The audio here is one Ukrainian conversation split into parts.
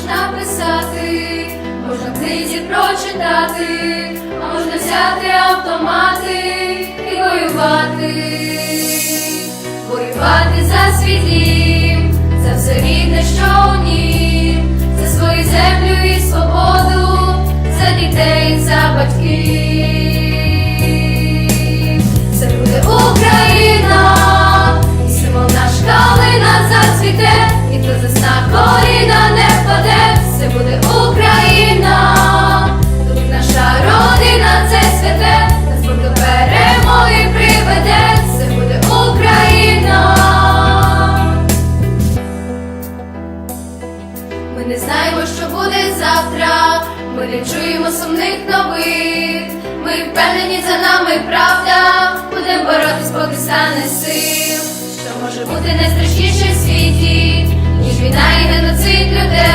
можна писати, можна книзі прочитати, а можна взяти автомати і воювати, воювати за свій дім, за все рідне, що у нім, за свою землю і. Ми не знаємо, що буде завтра. Ми не чуємо сумних новин. Ми впевнені за нами правда. Будемо боротись, поки стане сил. Що може бути найстрашніше в світі, ніж війна і геноцид людей.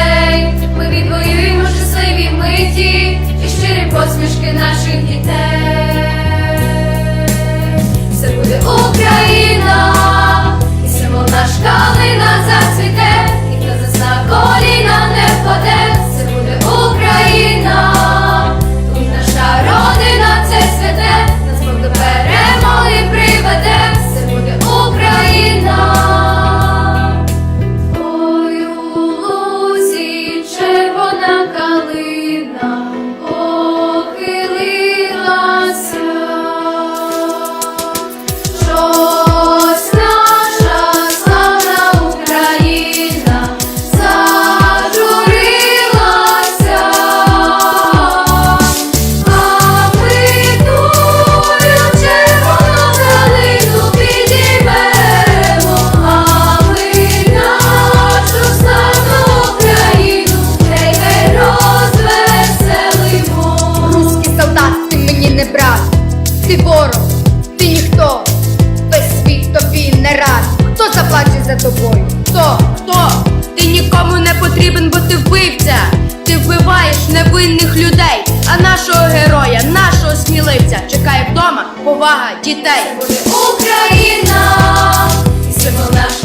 Ти ворог, ти ніхто, весь світ тобі не рад. Хто заплаче за тобою? Хто? Хто? Ти нікому не потрібен, бо ти вбивця. Ти вбиваєш невинних людей, а нашого героя, нашого сміливця чекає вдома повага дітей. Буде Україна, і символ наш